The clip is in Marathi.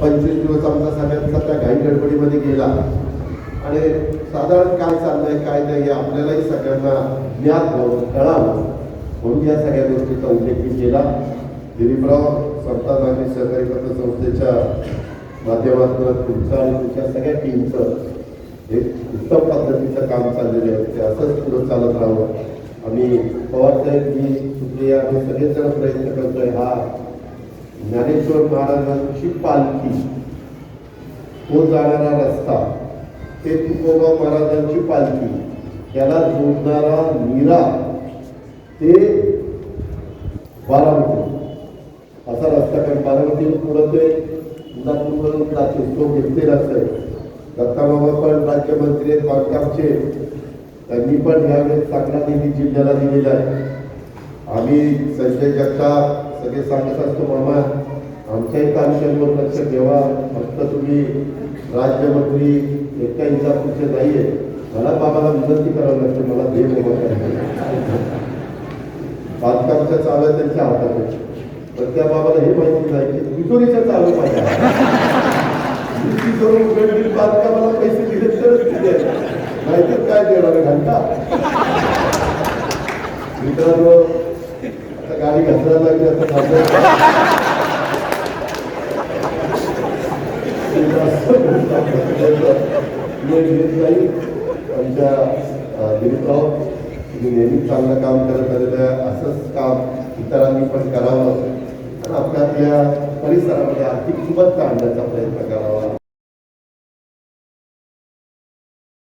पंचवीस दिवस आमचा सगळ्यांचा त्या घाई गडबडीमध्ये गेला. आणि साधारण काय चाललंय काय नाही हे आपल्यालाही सगळ्यांना ज्ञात व्हावं कळावं म्हणून या सगळ्या गोष्टीचा उल्लेख मी केला. दिलीपराव संतान आणि सहकारी पतसंस्थेच्या माध्यमातून तुमचं आणि तुमच्या सगळ्या टीमचं एक उत्तम पद्धतीचं काम चाललेलं आहे. ते असंच पुढं चालत राहावं. आम्ही पवारसाहेब मी सुप्रिया आम्ही सगळेजण प्रयत्न करतोय हा ज्ञानेश्वर महाराजांची पालखी. तो जाणारा रस्ता ते तुकोबा महाराजांची पालखी त्याला जोडणारा नीरा ते बारामती. असा रस्ता कारण बारामती पुढं ते इंदापूरवरून जाते तो घेतलेलाच आहे दत्ताबाबा पण राज्यमंत्री आहेत बांधकामचे त्यांनी पण ह्यावेळेस चांगला निधी जिल्ह्याला दिलेला आहे. आम्ही संजय जगताप सगळे सांगत असतो मामा आमच्याही तालुक्यांवर लक्ष ठेवा. फक्त तुम्ही राज्यमंत्री एका इंदापूरचे नाहीये. मला बाबाला विनंती करावी लागते मला देव उभा बांधकामच्या चाव्या त्यांच्या हातात आहे पण त्या बाबाला हे माहिती नाही की तिजोरीच्या चालू पाहिजे तिजोरी उघडली बांधकामाला पैसे दिले तरच दिले नाहीतर काय देणार घंटा? मित्रांनो गाडी घसरायला लागली आता नाही आमच्या दिलीपराव तुम्ही नेहमी चांगलं काम करत आलेलं आहे. असंच काम इतरांनी पण करावं. आणि आपल्या आपल्या परिसरामध्ये आर्थिक सुबत्ता आणण्याचा प्रयत्न करावा.